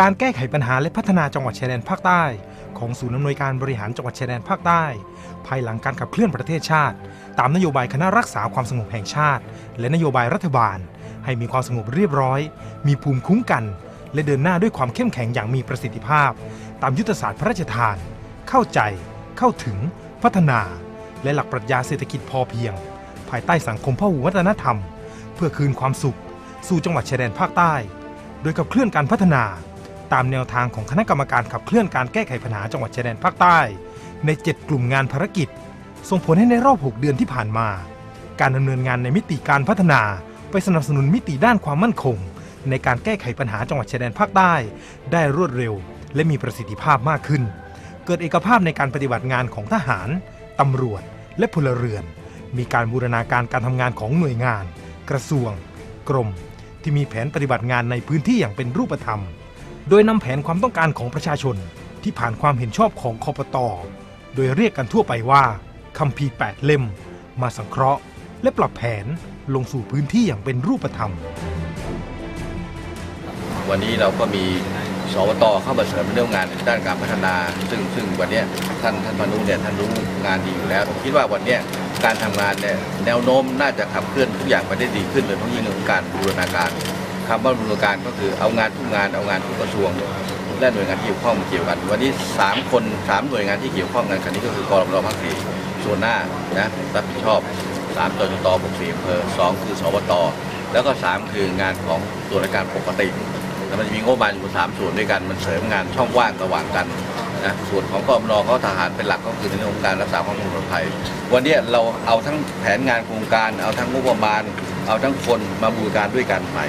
การแก้ไขปัญหาและพัฒนาจังหวัดชายแดนภาคใต้ ของศูนย์อำนวยการบริหารจังหวัดชายแดนภาคใต้ ภายหลังการขับเคลื่อนประเทศชาติ ตามนโยบายคณะรักษาความสงบแห่งชาติ และนโยบายรัฐบาล ให้มีความสงบเรียบร้อย มีภูมิคุ้มกัน และเดินหน้าด้วยความเข้มแข็งอย่างมีประสิทธิภาพ ตามยุทธศาสตร์พระราชทาน เข้าใจ เข้าถึง พัฒนา และหลักปรัชญาเศรษฐกิจพอเพียง ภายใต้สังคมพหุวัฒนธรรม เพื่อคืนความสุข สู่จังหวัดชายแดนภาคใต้ โดยขับเคลื่อนการพัฒนา ตามแนวทางของคณะกรรมการขับเคลื่อนการแก้ไขปัญหาจังหวัดชายแดนภาคใต้ ใน 7 กลุ่มงานภารกิจ ส่งผลให้ในรอบ 6 เดือนที่ผ่านมา การดำเนินงานในมิติการพัฒนา ไปสนับสนุนมิติด้านความมั่นคง ในการแก้ไขปัญหาจังหวัดชายแดนภาคใต้ ได้รวดเร็ว และมีประสิทธิภาพมากขึ้น เกิดเอกภาพในการปฏิบัติงานของทหารตำรวจ และพลเรือน มีการบูรณาการการทำงานของหน่วยงาน กระทรวง กรม ที่มีแผนปฏิบัติงานในพื้นที่อย่างเป็นรูปธรรม โดยนำแผนความต้องการของประชาชนที่ผ่านความเห็นชอบของคอปตอโดยเรียกกันทั่วไปว่าคัมภีร์8เล่ม มาสังเคราะห์ และปรับแผนลงสู่พื้นที่อย่างเป็นรูปธรรม วันนี้เราก็มีสวตเข้ามาเสริมเรื่องงานด้านการพัฒนา ซึ่งซึ่งวันนี้ท่านท่านพนุเนี่ยท่านรู้งานดีอยู่แล้วผมคิดว่าวันนี้การทำงานเนี่ยแนวโน้มน่าจะขับเคลื่อนทุกอย่างไปได้ดีขึ้นโดยเฉพาะยิ่งเรื่องการบูรณาการ คำว่าบูรณาการก็คือเอางานทุกงานเอางานทุกกระทรวง และหน่วยงานที่เกี่ยวข้องมาเกี่ยวกัน วันนี้ 3 คน 3 หน่วยงานที่เกี่ยวข้องกันคันนี้ก็คือกรมรภาคสี่ส่วนหน้านะรับผิดชอบ3จจตบกสี่อำเภอ2คือสวตแล้วก็ 3 คืองานของส่วราชการปกติแล้วมันจะมีงบประมาณอยู่สามส่วนด้วยกันมันเสริมงานช่องว่างระหว่างกันนะส่วนของกรมนเขาทหารเป็นหลักก็คือในเรื่องของการรักษาความปลอดภัย วันนี้เราเอาทั้งแผนงานโครงการ เอาทั้งงบประมาณ เอาทั้งคนมาบูรการด้วยกันใหม่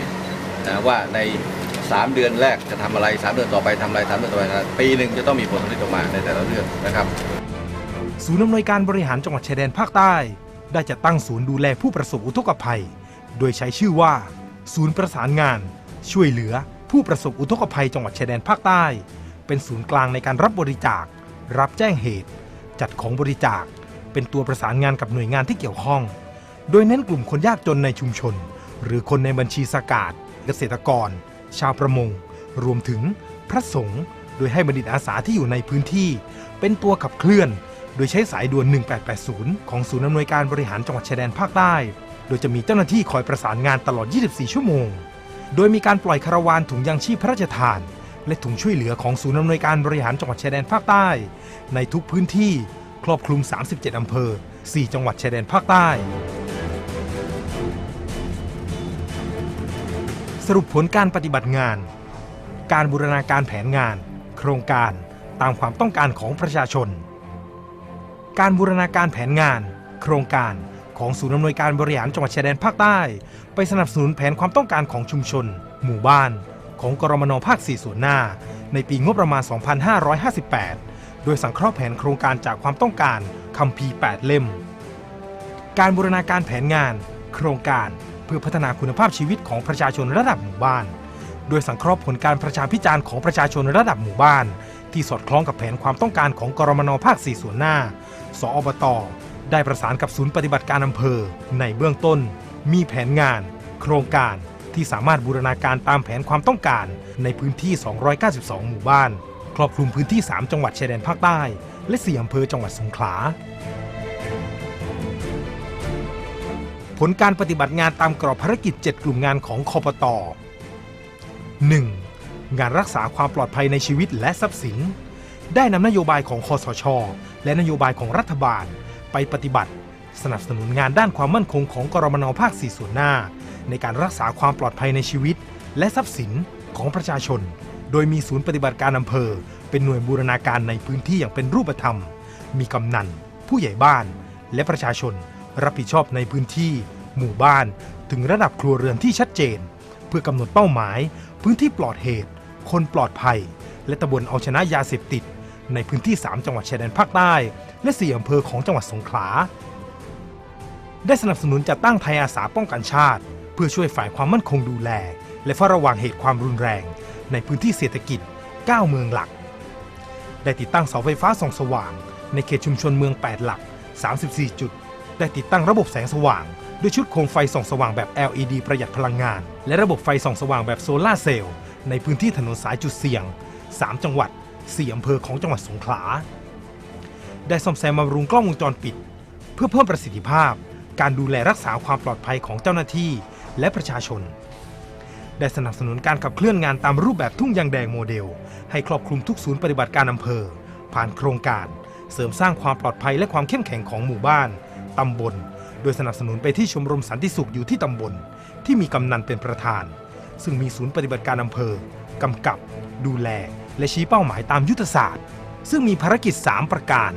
นะว่าใน 3 เดือนแรกจะทำอะไร 3 เดือนต่อไปทำอะไร3เดือนต่อไปปีหนึ่งจะต้องมีผลสำเร็จออกมาในแต่ละเรื่องนะครับ ศูนย์อำนวยการบริหารจังหวัดชายแดนภาคใต้ ได้จัดตั้งศูนย์ดูแลผู้ประสบอุทกภัย โดยใช้ชื่อว่า ศูนย์ประสานงาน ช่วยเหลือผู้ประสบอุทกภัยจังหวัดชายแดนภาคใต้ เป็นศูนย์กลางในการรับบริจาค รับแจ้งเหตุ จัดของบริจาค เป็นตัวประสานงานกับหน่วยงานที่เกี่ยวข้อง โดยเน้นกลุ่มคนยากจนในชุมชน หรือคนในบัญชีสกาด เกษตรกร ชาวประมง รวมถึงพระสงฆ์โดยให้บัณฑิตอาสาที่อยู่ในพื้นที่ เป็นตัวขับเคลื่อน โดยใช้สายด่วน 1880 ของศูนย์อำนวยการบริหารจังหวัดชายแดนภาคใต้ โดยจะมีเจ้าหน้าที่คอยประสานงานตลอด 24 ชั่วโมง โดยมีการปล่อยคาราวานถุงยางชีพพระราชทาน และถุงช่วยเหลือของศูนย์อำนวยการบริหารจังหวัดชายแดนภาคใต้ ในทุกพื้นที่ครอบคลุม 37 อำเภอ 4 จังหวัดชายแดนภาคใต้ สรุปผลการปฏิบัติงาน การบูรณาการแผนงาน โครงการตามความต้องการของประชาชน การบูรณาการแผนงาน โครงการของศูนย์อำนวยการบริหารจังหวัดชายแดนภาคใต้ ไปสนับสนุนแผนความต้องการของชุมชน หมู่บ้าน ของกรมนภาค 4 ส่วนหน้า ในปีงบประมาณ 2558 โดยสังเคราะห์แผนโครงการจากความต้องการคำพี8เล่ม การบูรณาการแผนงาน โครงการ พื่อพัฒนาคุณภาพชีวิตของประชาชนระดับหมู่บ้าน โดยสังเคราะห์ผลการประชาพิจารณ์ของประชาชนระดับหมู่บ้าน ที่สอดคล้องกับแผนความต้องการของกรมนภาค 4 ส่วนหน้า สอบต ได้ประสานกับศูนย์ปฏิบัติการอำเภอ ในเบื้องต้น มีแผนงาน โครงการที่สามารถบูรณาการตามแผนความต้องการในพื้นที่ 292 หมู่บ้าน ครอบคลุมพื้นที่ 3 จังหวัดชายแดนภาคใต้ และ 4 อำเภอจังหวัดสงขลา ลการปฏิบัติงานตามกรอบภารกิจ 7 กลุ่มงานของคอปต 1. งานรักษาความปลอดภัยในชีวิตและทรัพย์สิน ได้นำนโยบายของคอสช และนโยบายของรัฐบาล ไปปฏิบัติ สนับสนุนงานด้านความมั่นคงของกรมนภาค 4 ส่วนหน้า ในการรักษาความปลอดภัยในชีวิต และทรัพย์สินของประชาชน โดยมีศูนย์ปฏิบัติการอำเภอ เป็นหน่วยบูรณาการในพื้นที่อย่างเป็นรูปธรรม มีกำนัน ผู้ใหญ่บ้าน และประชาชนรับผิดชอบในพื้นที่ หมู่บ้าน ถึงระดับครัวเรือนที่ชัดเจน เพื่อกำหนดเป้าหมาย พื้นที่ปลอดเหตุ คนปลอดภัย และตำบลเอาชนะยาเสพติด ในพื้นที่ 3 จังหวัดชายแดนภาคใต้ และ 4 อำเภอของจังหวัดสงขลา ได้สนับสนุนจัดตั้งไทยอาสาป้องกันชาติ เพื่อช่วยฝ่ายความมั่นคงดูแล และเฝ้าระวังเหตุความรุนแรง ในพื้นที่เศรษฐกิจ 9 เมืองหลัก ได้ติดตั้งเสาไฟฟ้าส่องสว่าง ในเขตชุมชนเมือง 8 หลัก 34 จุด ได้ติดตั้งระบบแสงสว่าง ด้วยชุดโคมไฟส่องสว่างแบบ LED ประหยัดพลังงาน และระบบไฟส่องสว่างแบบโซลาเซลล์ในพื้นที่ถนนสายจุดเสี่ยง 3 จังหวัด 4 อำเภอของจังหวัดสงขลา ได้ซ่อมแซมบำรุงกล้องวงจรปิด เพื่อเพิ่มประสิทธิภาพ การดูแลรักษาความปลอดภัยของเจ้าหน้าที่และประชาชน ได้สนับสนุนการขับเคลื่อนงานตามรูปแบบทุ่งยางแดงโมเดล ให้ครอบคลุมทุกศูนย์ปฏิบัติการอำเภอ ผ่านโครงการ เสริมสร้างความปลอดภัยและความเข้มแข็งของหมู่บ้านตำบล โดยสนับสนุนไปที่ชมรมสันติสุขอยู่ที่ตำบล ที่มีกำนันเป็นประธาน ซึ่งมีศูนย์ปฏิบัติการอำเภอกำกับ ดูแล และชี้เป้าหมายตามยุทธศาสตร์ ซึ่งมีภารกิจ 3 ประการ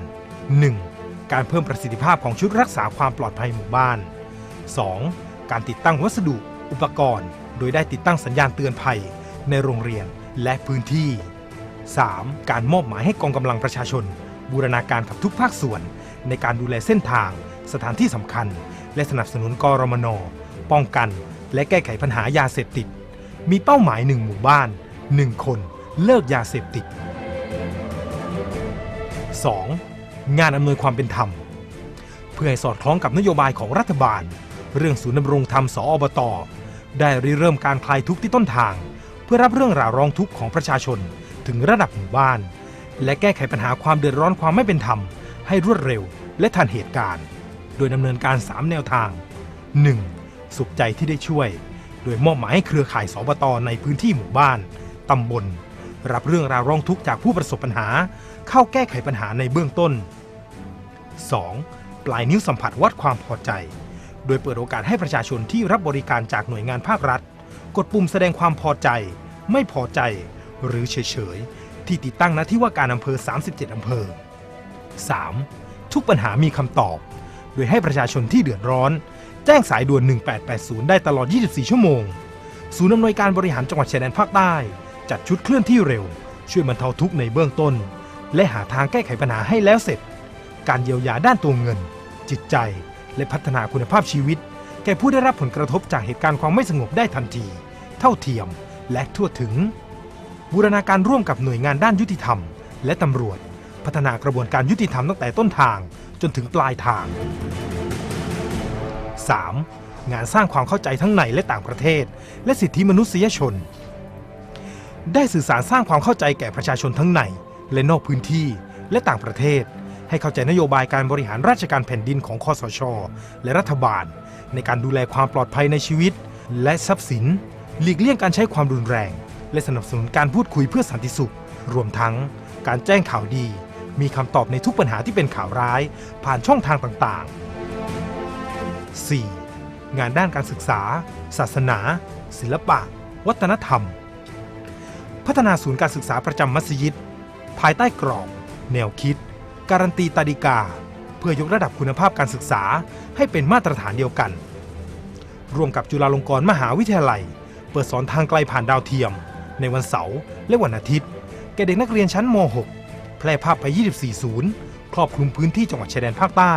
1. การเพิ่มประสิทธิภาพของชุดรักษาความปลอดภัยหมู่บ้าน 2. การติดตั้งวัสดุ อุปกรณ์ โดยได้ติดตั้งสัญญาณเตือนภัย ในโรงเรียนและพื้นที่ 3. การมอบหมายให้กองกำลังประชาชน บูรณาการกับทุกภาคส่วน ในการดูแลเส้นทาง สถานที่สำคัญ และสนับสนุนกรมน ป้องกัน และแก้ไขปัญหายาเสพติด มีเป้าหมายหนึ่งหมู่บ้าน1คนเลิกยาเสพติด 2. งานอำนวยความเป็นธรรม เพื่อให้สอดคล้องกับนโยบายของรัฐบาล เรื่องศูนย์ดำรงธรรมสอบต ได้ริเริ่มการคลายทุกข์ที่ต้นทาง เพื่อรับเรื่องราวร้องทุกข์ของประชาชนถึงระดับหมู่บ้าน และแก้ไขปัญหาความเดือดร้อนความไม่เป็นธรรม ให้รวดเร็วและทันเหตุการณ์ โดยดำเนินการ 3 แนวทาง 1. สุขใจที่ได้ช่วย โดยมอบหมายให้เครือข่ายสบตในพื้นที่หมู่บ้าน ตำบล รับเรื่องราวร้องทุกข์จากผู้ประสบปัญหา เข้าแก้ไขปัญหาในเบื้องต้น 2. ปลายนิ้วสัมผัสวัดความพอใจ โดยเปิดโอกาสให้ประชาชนที่รับบริการจากหน่วยงานภาครัฐ กดปุ่มแสดงความพอใจ ไม่พอใจ หรือเฉยๆ ที่ติดตั้งณที่ว่าการอำเภอ 37 อำเภอ 3. ทุกปัญหามีคำตอบ โดยให้ประชาชนที่เดือดร้อน แจ้งสายด่วน 1880 ได้ตลอด 24 ชั่วโมง ศูนย์อำนวยการบริหารจังหวัดชายแดนภาคใต้ จัดชุดเคลื่อนที่เร็ว ช่วยบรรเทาทุกข์ในเบื้องต้น และหาทางแก้ไขปัญหาให้แล้วเสร็จ การเยียวยาด้านตัวเงิน จิตใจ และพัฒนาคุณภาพชีวิต แก่ผู้ได้รับผลกระทบจากเหตุการณ์ความไม่สงบได้ทันที เท่าเทียมและทั่วถึง บูรณาการร่วมกับหน่วยงานด้านยุติธรรม และตำรวจ พัฒนากระบวนการยุติธรรมตั้งแต่ต้นทาง จนถึงปลายทาง 3. งานสร้างความเข้าใจทั้งในและต่างประเทศ และสิทธิมนุษยชน ได้สื่อสารสร้างความเข้าใจแก่ประชาชนทั้งใน และนอกพื้นที่และต่างประเทศ ให้เข้าใจนโยบายการบริหารราชการแผ่นดินของคอสช และรัฐบาล ในการดูแลความปลอดภัยในชีวิต และทรัพย์สิน หลีกเลี่ยงการใช้ความรุนแรง และสนับสนุนการพูดคุยเพื่อสันติสุข รวมทั้งการแจ้งข่าวดี มีคำตอบในทุกปัญหาที่เป็นข่าวร้าย ผ่านช่องทางต่างๆ 4. งานด้านการศึกษา ศาสนา ศิลปะ วัฒนธรรม พัฒนาศูนย์การศึกษาประจำมัสยิด ภายใต้กรอบ แนวคิด การันตีตาดิกา เพื่อยกระดับคุณภาพการศึกษาให้เป็นมาตรฐานเดียวกันร่วมกับจุฬาลงกรณ์มหาวิทยาลัย เปิดสอนทางไกลผ่านดาวเทียม ในวันเสาร์และวันอาทิตย์ แก่เด็กนักเรียนชั้นม .6 ร่ภาพไป 24 ศูนย์ ครอบคลุมพื้นที่จังหวัดชายแดนภาคใต้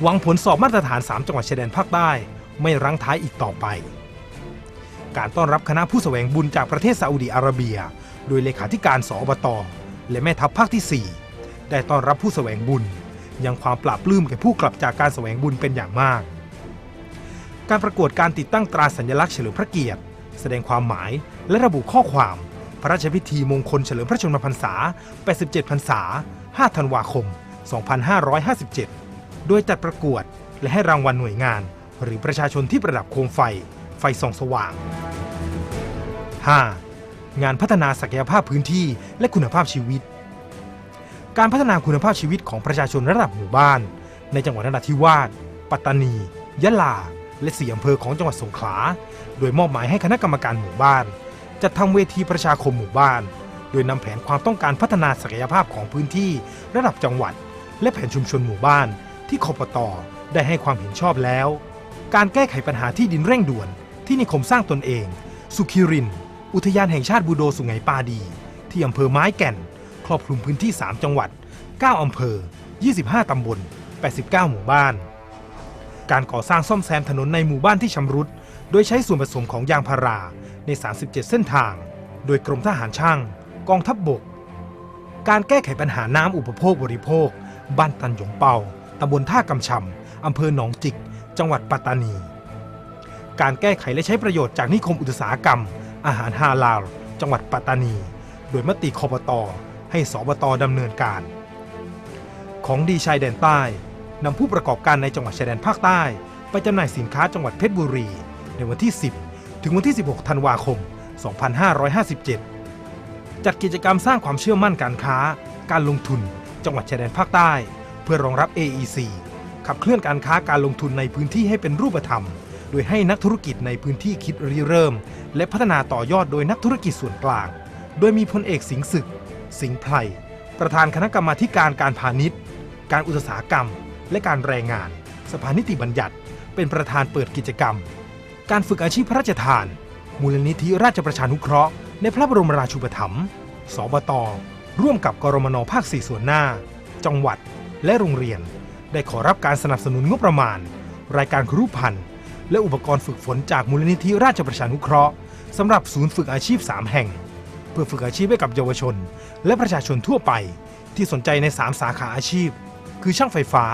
หวังผลสอบมาตรฐาน 3 จังหวัดชายแดนภาคใต้ ไม่รั้งท้ายอีกต่อไป การต้อนรับคณะผู้แสวงบุญจากประเทศซาอุดิอาระเบีย โดยเลขาธิการสอบต และแม่ทัพภาคที่ 4 ได้ต้อนรับผู้แสวงบุญ ยังความปราบปลื้มแก่ผู้กลับจากการแสวงบุญเป็นอย่างมาก การประกวดการติดตั้งตราสัญลักษณ์เฉลิมพระเกียรติ แสดงความหมายและระบุข้อความ พระราชพิธีมงคลเฉลิมพระชนมพรรษา 87 พรรษา 5 ธันวาคม 2557 โดยจัดประกวดและให้รางวัลหน่วยงาน หรือประชาชนที่ประดับโคมไฟ ไฟส่องสว่าง 5. งานพัฒนาศักยภาพพื้นที่และคุณภาพชีวิต การพัฒนาคุณภาพชีวิตของประชาชนระดับหมู่บ้าน ในจังหวัดนราธิวาส ปัตตานี ยะลา และสี่อำเภอของจังหวัดสงขลา โดยมอบหมายให้คณะกรรมการหมู่บ้าน จัดทำเวทีประชาคมหมู่บ้าน โดยนำแผนความต้องการพัฒนาศักยภาพของพื้นที่ระดับจังหวัด และแผนชุมชนหมู่บ้าน ที่คปตอได้ให้ความเห็นชอบแล้ว การแก้ไขปัญหาที่ดินเร่งด่วน ที่นิคมสร้างตนเอง สุขิริน อุทยานแห่งชาติบูโดสุไหงปาดี ที่อำเภอไม้แก่น ครอบคลุมพื้นที่ 3 จังหวัด 9 อำเภอ 25 ตำบล 89 หมู่บ้าน การก่อสร้างซ่อมแซมถนนในหมู่บ้านที่ชำรุด โดยใช้ส่วนผสมของยางพารา ใน 37 เส้นทาง โดยกรมทหารช่าง กองทัพบบก การแก้ไขปัญหาน้ำอุปโภคบริโภค บ้านตันหยงเปาตำบลท่ากำชำอำเภอหนองจิก จังหวัดปัตตานี การแก้ไขและใช้ประโยชน์จากนิคมอุตสาหกรรม อาหารฮาลาลจังหวัดปัตตานี โดยมติคอปตให้สบตดำเนินการ ของดีชายแดนใต้นำผู้ประกอบการในจังหวัดชายแดนภาคใต้ ไปจำหน่ายสินค้าจังหวัดเพชรบุรี ในวันที่ 10 ถึงวันที่ 16 ธันวาคม 2557 จัดกิจกรรมสร้างความเชื่อมั่นการค้า การลงทุน จังหวัดชายแดนภาคใต้ เพื่อรองรับ AEC ขับเคลื่อนการค้าการลงทุนในพื้นที่ให้เป็นรูปธรรม โดยให้นักธุรกิจในพื้นที่คิดริเริ่ม และพัฒนาต่อยอดโดยนักธุรกิจส่วนกลาง โดยมีพลเอกสิงห์ศึก สิงห์ไพรประธานคณะกรรมาการการพาณิชย์ การอุตสาหกรรม และการแรงงาน สภานิติบัญญัติ เป็นประธานเปิดกิจกรรม การฝึกอาชีพพระราชทาน มูลนิธิราชประชานุเคราะห์ในพระบรมราชูปถัมภ์สบต ร่วมกับกรมนภาค 4 ส่วนหน้า จังหวัด และโรงเรียน ได้ขอรับการสนับสนุนงบประมาณ รายการครุพันธ์และอุปกรณ์ฝึกฝนจากมูลนิธิราชประชานุเคราะห์สำหรับศูนย์ฝึกอาชีพ 3 แห่ง เพื่อฝึกอาชีพให้กับเยาวชน และประชาชนทั่วไป ที่สนใจใน 3 สาขาอาชีพ คือช่างไฟฟ้า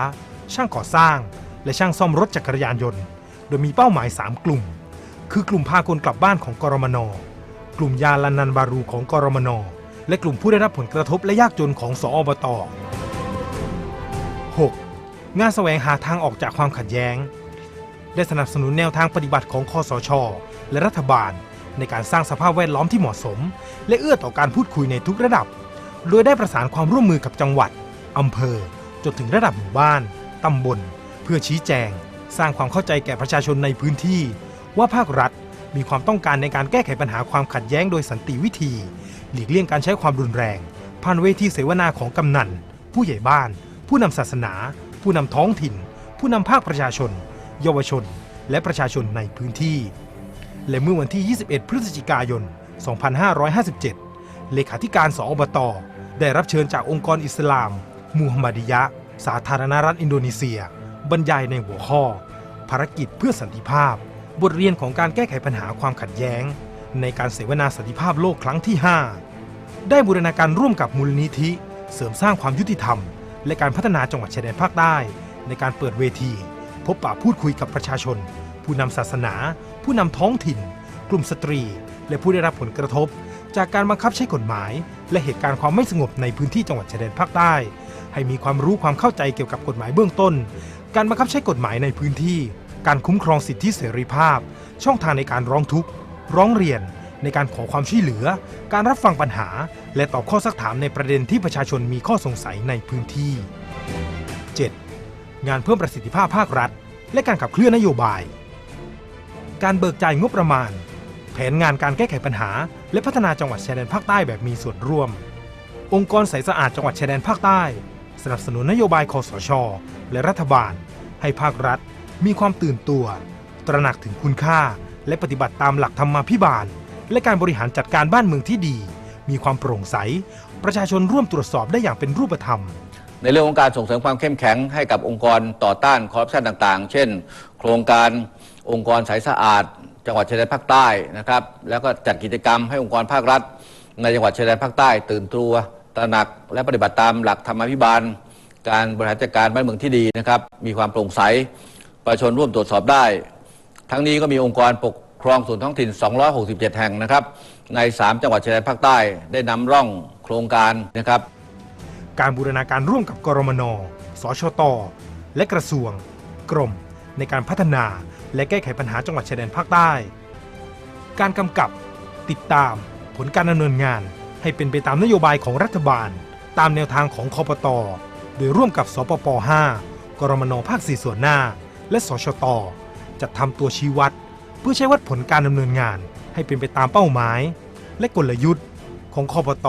ช่างก่อสร้าง และช่างซ่อมรถจักรยานยนต์ โดยมีเป้าหมาย 3 กลุ่ม คือกลุ่มพาคนกลับบ้านของกรมน กลุ่มยาลันนันบารูของกรมน และกลุ่มผู้ได้รับผลกระทบและยากจนของสอบต 6. งานแสวงหาทางออกจากความขัดแย้ง ได้สนับสนุนแนวทางปฏิบัติของคอสช และรัฐบาล ในการสร้างสภาพแวดล้อมที่เหมาะสม และเอื้อต่อการพูดคุยในทุกระดับ โดยได้ประสานความร่วมมือกับจังหวัดอำเภอ จนถึงระดับหมู่บ้าน ตำบล เพื่อชี้แจง สร้างความเข้าใจแก่ประชาชนในพื้นที่ ว่าภาครัฐมีความต้องการในการแก้ไขปัญหาความขัดแย้งโดยสันติวิธี หลีกเลี่ยงการใช้ความรุนแรง ผ่านเวทีเสวนาของกำนัน ผู้ใหญ่บ้าน ผู้นำศาสนา ผู้นำท้องถิ่น ผู้นำภาคประชาชน เยาวชน และประชาชนในพื้นที่ และเมื่อวันที่ 21 พฤศจิกายน 2557 เลขาธิการสอบต ได้รับเชิญจากองค์กรอิสลาม มูฮัมมัดิยะ สาธารณรัฐอินโดนีเซีย บรรยายในหัวข้อ ภารกิจเพื่อสันติภาพ บทเรียนของการแก้ไขปัญหาความขัดแย้ง ในการเสวนาสันติภาพโลกครั้งที่ 5 ได้บูรณาการร่วมกับมูลนิธิ เสริมสร้างความยุติธรรม และการพัฒนาจังหวัดชายแดนภาคใต้ ในการเปิดเวที พบปะพูดคุยกับประชาชน ผู้นำศาสนา ผู้นำท้องถิ่น กลุ่มสตรี และผู้ได้รับผลกระทบ จากการบังคับใช้กฎหมาย และเหตุการณ์ความไม่สงบในพื้นที่จังหวัดชายแดนภาคใต้ ให้มีความรู้ความเข้าใจเกี่ยวกับกฎหมายเบื้องต้น การบังคับใช้กฎหมายในพื้นที่ การคุ้มครองสิทธิเสรีภาพ ช่องทางในการร้องทุกข์ ร้องเรียน ในการขอความช่วยเหลือ การรับฟังปัญหา และตอบข้อสักถามในประเด็นที่ประชาชนมีข้อสงสัยในพื้นที่ 7. งานเพิ่มประสิทธิภาพภาครัฐ และการขับเคลื่อนนโยบาย การเบิกจ่ายงบประมาณ แผนงานการแก้ไขปัญหา และพัฒนาจังหวัดชายแดนภาคใต้แบบมีส่วนร่วม องค์กรใสสะอาดจังหวัดชายแดนภาคใต้ สนับสนุนนโยบายคอสช และรัฐบาล ให้ภาครัฐมีความตื่นตัว ตระหนักถึงคุณค่า และปฏิบัติตามหลักธรรมาภิบาล และการบริหารจัดการบ้านเมืองที่ดี มีความโปร่งใส ประชาชนร่วมตรวจสอบได้อย่างเป็นรูปธรรม ในเรื่องของการส่งเสริมความเข้มแข็งให้กับองค์กรต่อต้านคอร์รัปชันต่างๆ เช่น โครงการองค์กรสายสะอาด จังหวัดชายแดนภาคใต้นะครับ แล้วก็จัดกิจกรรมให้องค์กรภาครัฐ ในจังหวัดชายแดนภาคใต้ตื่นตัว ตระหนักและปฏิบัติตามหลักธรรมาภิบาล การบริหารจัดการบ้านเมืองที่ดีนะครับ มีความโปร่งใส ประชาชนร่วมตรวจสอบได้ ทั้งนี้ก็มีองค์กรปกครองส่วนท้องถิ่น 267 แห่งนะครับ ใน 3 จังหวัดชายแดนภาคใต้ ได้นำร่องโครงการนะครับ การบูรณาการร่วมกับกรมน สชต และกระทรวง กรม ในการพัฒนาและแก้ไขปัญหาจังหวัดชายแดนภาคใต้ การกำกับ ติดตามผลการดำเนินงาน ให้เป็นไปตามนโยบายของรัฐบาล ตามแนวทางของคอปตโดยร่วมกับสปป 5 กรมนภาค4ส่วนหน้า และสชต จัดทำตัวชี้วัด เพื่อใช้วัดผลการดำเนินงาน ให้เป็นไปตามเป้าหมาย และกลยุทธ์ของคอปต